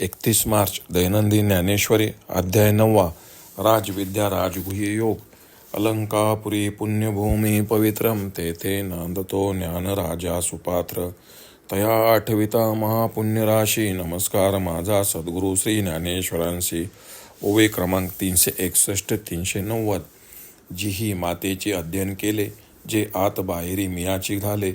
एकतीस मार्च दैनंदिन ज्ञानेश्वरी अध्याय नववा राजविद्या राजगुह्य योग अलंकापुरी पुण्यभूमी पवित्रम तेथे नांदतो ज्ञानराजा सुपात्र. तया आठविता महापुण्यराशी नमस्कार माझा सद्गुरू श्री ज्ञानेश्वरांशी. ओवे क्रमांक तीनशे एकसष्ट तीनशे नव्वद. जी ही मातेचे अध्ययन केले जे आत बाहेरी मियाची झाले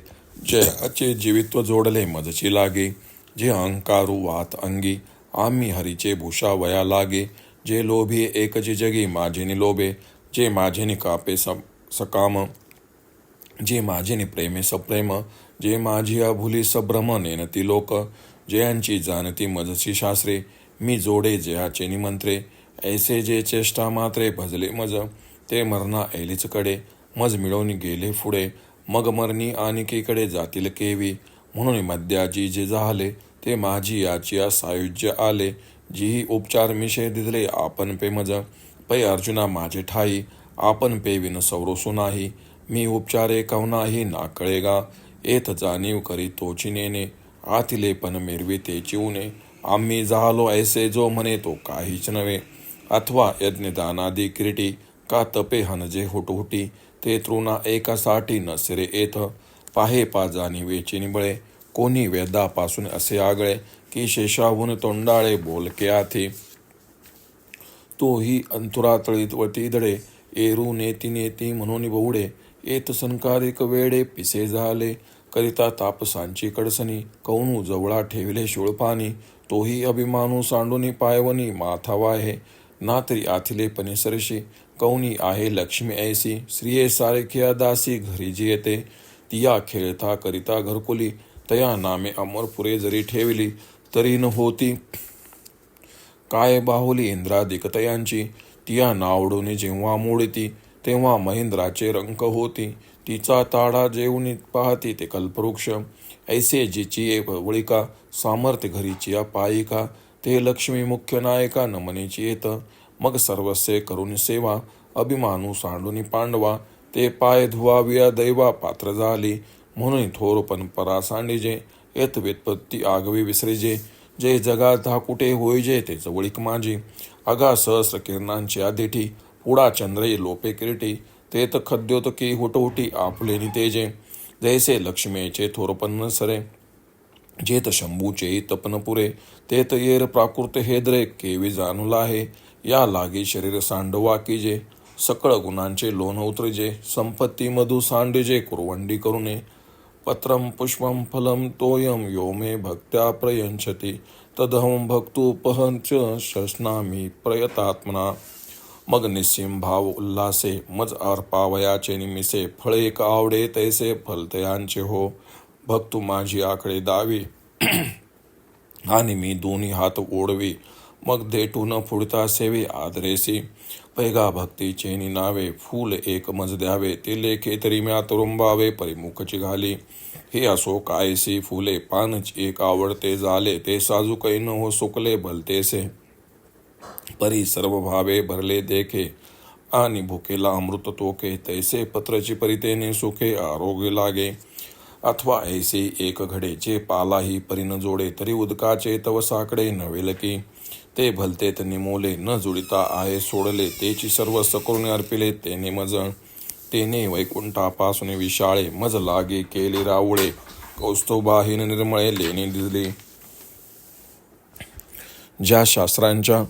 जयाचे जीवित्व जोडले मजची लागे जे अहंकारू वात अंगी आम्ही हरीचे भूषा वया लागे जे लोभी एकची जगी माझेनी लोभे जे माझेनी कापे सम सकाम जे माझेनी प्रेमे सप्रेम जे माझी अभुली सभ्रम नेनती लोक जयांची जाणती मजची शास्त्रे मी जोडे जयाचे निमंत्रे ऐसे जे चेष्टा मात्रे भजले मज ते मरणा ऐलीच कडे मज मिळवून गेले पुढे मग मरणी आनिकीकडे जातील केवी म्हणून मद्याजी जे झाले ते माझी याची सायुज्य आले जीही उपचार मिशे दिले आपण पे मज. पै अर्जुना माझे ठाई आपण पे विन सौरोसू नाही. मी उपचारे कवनाही नाकळेगा येत जाणीव करी तोची नेने आतिले पण मिरवी ते चिवणे आम्ही झालो ऐसे जो म्हणे तो काहीच नव्हे. अथवा यज्ञदानादी किरीटी का तपे हनजे हुटहुटी. ते तृणा एकासाठी नसरे येथ पाहे पा जाणी वेची निबळे. कोणी वेदापासून असे आगळे की शेषाहून तोंडाळे बोलके आथे. तोही अंतुरातळीवती दडे एरू नेती नेती म्हणून बहुडे येत संकारिक वेडे पिसे झाले करिता तापसांची कडसनी कौनू जवळा ठेविले शूळपानी तोही अभिमानू सांडूनी पायवनी माथा आहे ना तरी आथिले पनिसरशी कौनी आहे लक्ष्मी ऐसी स्त्रिये सारख्या दासी घरी जी येते तिया खेळता करिता घरकुली तया नामे अमरपुरे जरी ठेवली तरी न होती. काय बाहुली इंद्रादिकतयांची तिया नावडून जेव्हा मोडती तेव्हा महेंद्राचे रंक होती. तिचा ताडा जेवणी पाहती ते कल्पवृक्ष ऐसे जिची एक वळिका सामर्थ्य घरीची पायिका ते लक्ष्मी मुख्य नायका नमनेची येत. मग सर्वस्वे करून सेवा अभिमानू सांडूनी पांडवा ते पाय धुवाविया दैवा पात्र झाली. म्हणून थोर परा सांडिजे येत व्युत्पत्ती आगवी विसरेजे जे जगा धाकुटे होईजे ते जवळीक माझी. अगा सहस्र किरणांची आदेठी पुडा चंद्रई लोपे किरीटी तेत खद्योतकी हुटहुटी आपले तेजे जैसे लक्ष्मीचे थोरपन्न सरे जेत शंभूचे तपन पुरे तेत येर प्राकृत हेद्रे केवी जाणूला आहे या लागी शरीर सांडवा कीजे सकळ गुणांचे लोण उतरिजे संपत्ती मधु सांडिजे कुरवंडी करुणे पत्रम पुष्पम फलम तोयम यो मे भक्त्या प्रयंचती तदहम भक्तुपहंच शस्नामी प्रयतात्मना। मग निस्सीम भाव उल्लासे मज अर्पावयाचे निमिसे फळे एक आवडे तैसे फलतयांचे हो। भक्तू माझी आकडे दावी। आणि मी दोन्ही हात ओढवी। मग देटू न फुडता सेवे आदरेसी. पैगा भक्तीचे निनावे फूल एक मज द्यावे. ते लेखे तरी म्या तुरुंबावे परिमुखची घाली. हे असो कायसी फुले पानच एक आवडते झाले ते साजूकै न हो सुकले भलतेसे. परी सर्व भावे भरले देखे. आणि भुकेला अमृत तोके. तैसे पत्रची परितेने सुखे आरोग्य लागे. अथवा ऐसे एक घडे जे पालाही परिन जोडे. तरी उदकाचे तव साकडे नवेल की ते भलते त्यांनी निमोले न जुळिता आहे सोडले. तेची सर्व सकरुणे अर्पिले तेने मज तेने वैकुंठापासून विशाळे मज लागे केले रावळे. कौस्तुभाहीन निर्मळे लेणी दिली ज्या शास्त्रांच्या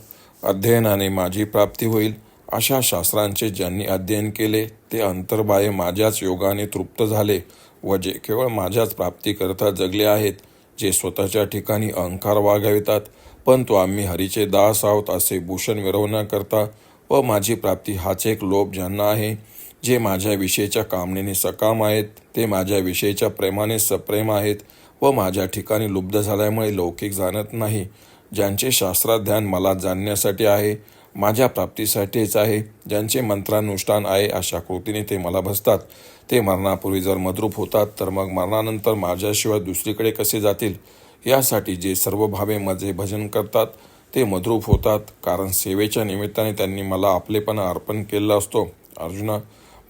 अध्ययनाने माझी प्राप्ती होईल अशा शास्त्रांचे ज्यांनी अध्ययन केले ते अंतर्बाह्य माझ्याच योगाने तृप्त झाले व जे केवळ माझ्याच प्राप्तीकरता जगले आहेत जे स्वतःच्या ठिकाणी अहंकार वागवितात पण तो आम्ही हरीचे दास आहोत असे भूषण मिरवण्याकरता व माझी प्राप्ती हाच एक लोभ ज्यांना आहे जे माझ्याविषयीच्या कामनेने सकाम आहेत ते माझ्या विषयीच्या प्रेमाने सप्रेम आहेत व माझ्या ठिकाणी लुब्ध झाल्यामुळे लौकिक जाणत नाही ज्यांचे शास्त्राध्यान मला जाणण्यासाठी आहे माझ्या प्राप्तीसाठीच आहे ज्यांचे मंत्रानुष्ठान आहे अशा कृतीने ते मला भसतात ते मरणापूर्वी जर मद्रूप होतात तर मग मरणानंतर माझ्याशिवाय दुसरीकडे कसे जातील? यासाठी जे सर्व भावे माझे भजन करतात ते मद्रूप होतात. कारण सेवेच्या निमित्ताने त्यांनी मला आपलेपणा अर्पण केला असतो. अर्जुना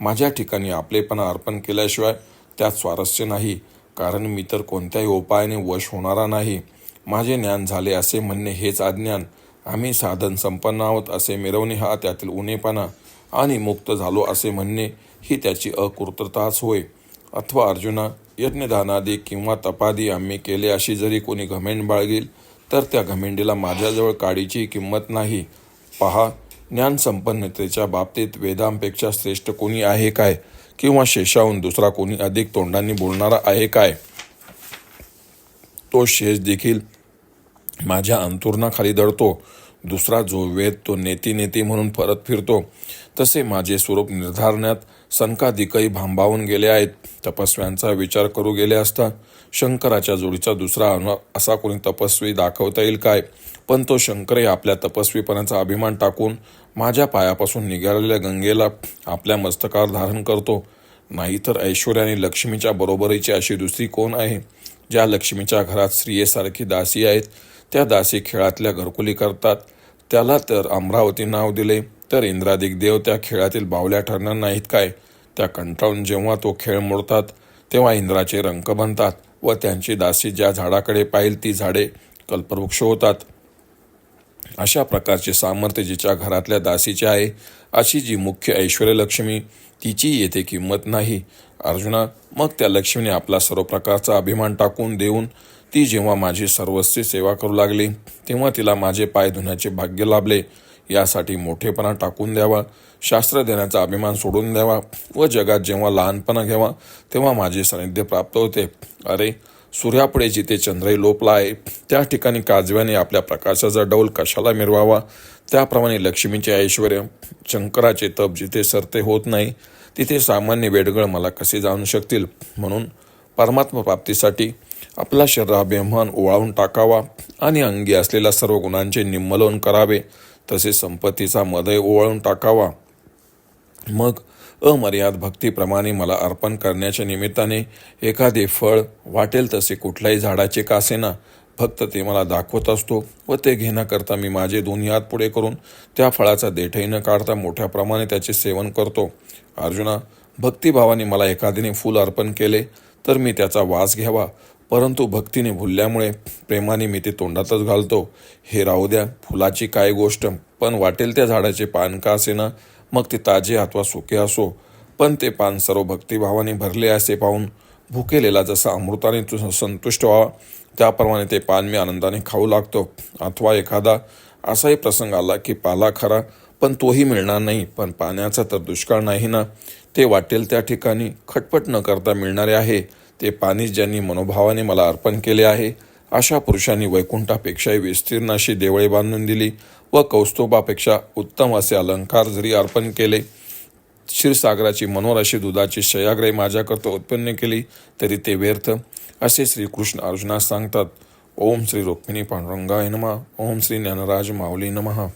माझ्या ठिकाणी आपलेपणा अर्पण केल्याशिवाय त्यात स्वारस्य नाही. कारण मी तर कोणत्याही उपायाने वश होणारा नाही. माझे ज्ञान झाले असे म्हणणे हेच अज्ञान. आम्ही साधन संपन्न आहोत असे मिरवणे हा त्यातील उणेपणा. आणि मुक्त झालो असे म्हणणे ही त्याची अकृतताच होय. अथवा अर्जुना यज्ञदानादी किंवा तपादी आम्ही केले अशी जरी कोणी घमेंड बाळगील तर त्या घमेंडीला माझ्याजवळ काडीची किंमत नाही. पहा ज्ञानसंपन्नतेच्या बाबतीत वेदांपेक्षा श्रेष्ठ कोणी आहे काय? किंवा शेषाहून दुसरा कोणी अधिक तोंडांनी बोलणारा आहे काय? तो शेष देखील माझ्या अंतुरणाखाली दडतो. दुसरा जो वेद तो नेती नेती म्हणून परत फिरतो तसे माझे स्वरूप निर्धारण्यात संकाधिकही भांबावून गेले आहेत. तपस्व्यांचा विचार करू गेले असता शंकराच्या जोडीचा दुसरा अनुभव असा कोणी तपस्वी दाखवता येईल काय? पण तो शंकरही आपल्या तपस्वीपणाचा अभिमान टाकून माझ्या पायापासून निघालेल्या गंगेला आपल्या मस्तकावर धारण करतो. नाहीतर ऐश्वर्याने लक्ष्मीच्या बरोबरीची अशी दुसरी कोण आहे? ज्या लक्ष्मीच्या घरात स्त्रियेसारखी दासी आहेत त्या दासी खेळातल्या घरकुली करतात. त्याला तर अमरावती नाव दिले. तर इंद्रादिक देव त्या खेळातील बावल्या ठरणार नाहीत काय? त्या कंटाळून जेव्हा तो खेळ मोडतात तेव्हा इंद्राचे रंक बनतात व त्यांची दासी ज्या झाडाकडे पाहिल ती झाडे कल्पवृक्ष होतात. अशा प्रकारचे सामर्थ्य जिच्या घरातल्या दासीचे आहे अशी जी मुख्य ऐश्वर्यलक्ष्मी तिची येथे किंमत नाही. अर्जुना मग त्या लक्ष्मीने आपला सर्व प्रकारचा अभिमान टाकून देऊन ती जेव्हा माझी सर्वस्वी सेवा करू लागली तेव्हा तिला माझे पाय धुण्याचे भाग्य लाभले. यासाठी मोठेपणा टाकून द्यावा शास्त्र देण्याचा अभिमान सोडून द्यावा व जगात जेव्हा लहानपणा घ्यावा तेव्हा माझे सानिध्य प्राप्त होते. अरे सूर्यापुढे जिथे चंद्रही लोपला आहे त्या ठिकाणी काजव्याने आपल्या प्रकाशाचा डौल कशाला मिरवावा? त्याप्रमाणे लक्ष्मीचे ऐश्वर शंकराचे तप जिथे सरते होत नाही तिथे सामान्य वेडगळ मला कसे जाणू शकतील? म्हणून परमात्मा आपला आपला शरीराभिमान ओवाळून टाकावा आणि अंगी असलेल्या सर्व गुणांचे निम्मलन करावे. तसे संपत्तीचा मदय ओवाळून टाकावा. मग अमर्याद भक्तीप्रमाणे मला अर्पण करण्याच्या निमित्ताने एखादे फळ वाटेल तसे कुठल्याही झाडाचे कासेना फक्त ते मला दाखवत असतो व ते घेण्याकरता मी माझे दोन्ही हात पुढे करून त्या फळाचा देठही न काढता मोठ्या प्रमाणे त्याचे सेवन करतो. अर्जुना भक्तिभावाने मला एखादीने फूल अर्पण केले तर मी त्याचा वास घ्यावा. परंतु भक्तीने भुलल्यामुळे प्रेमाने मी ते तोंडातच घालतो. हे राहू द्या फुलाची काय गोष्ट पण वाटेल त्या झाडाचे पान का असेना? मग ते ताजे अथवा सुके असो पण ते पान सर्व भक्तिभावाने भरले असे पाहून भुकेलेला जसा अमृताने तु संतुष्ट व्हावा त्याप्रमाणे ते पान मी आनंदाने खाऊ लागतो. अथवा एखादा असाही प्रसंग आला की पाला खरा पण तोही मिळणार नाही पण पाण्याचा तर दुष्काळ नाही ना ते वाटेल त्या ठिकाणी खटपट न करता मिळणारे आहे. ते पाणी ज्यांनी मनोभावाने मला अर्पण केले आहे अशा पुरुषांनी वैकुंठापेक्षाही विस्तीर्ण अशी देवळे बांधून दिली व कौस्तुभापेक्षा उत्तम असे अलंकार जरी अर्पण केले क्षीरसागराची मनोर अशी दुधाची शयाग्रही माझ्याकरता उत्पन्न केली तरी ते व्यर्थ असे श्रीकृष्ण अर्जुनास सांगतात ओम श्री रुक्मिणी पांडुरंगाय नमः ओम श्री ज्ञानराज माऊली नमः.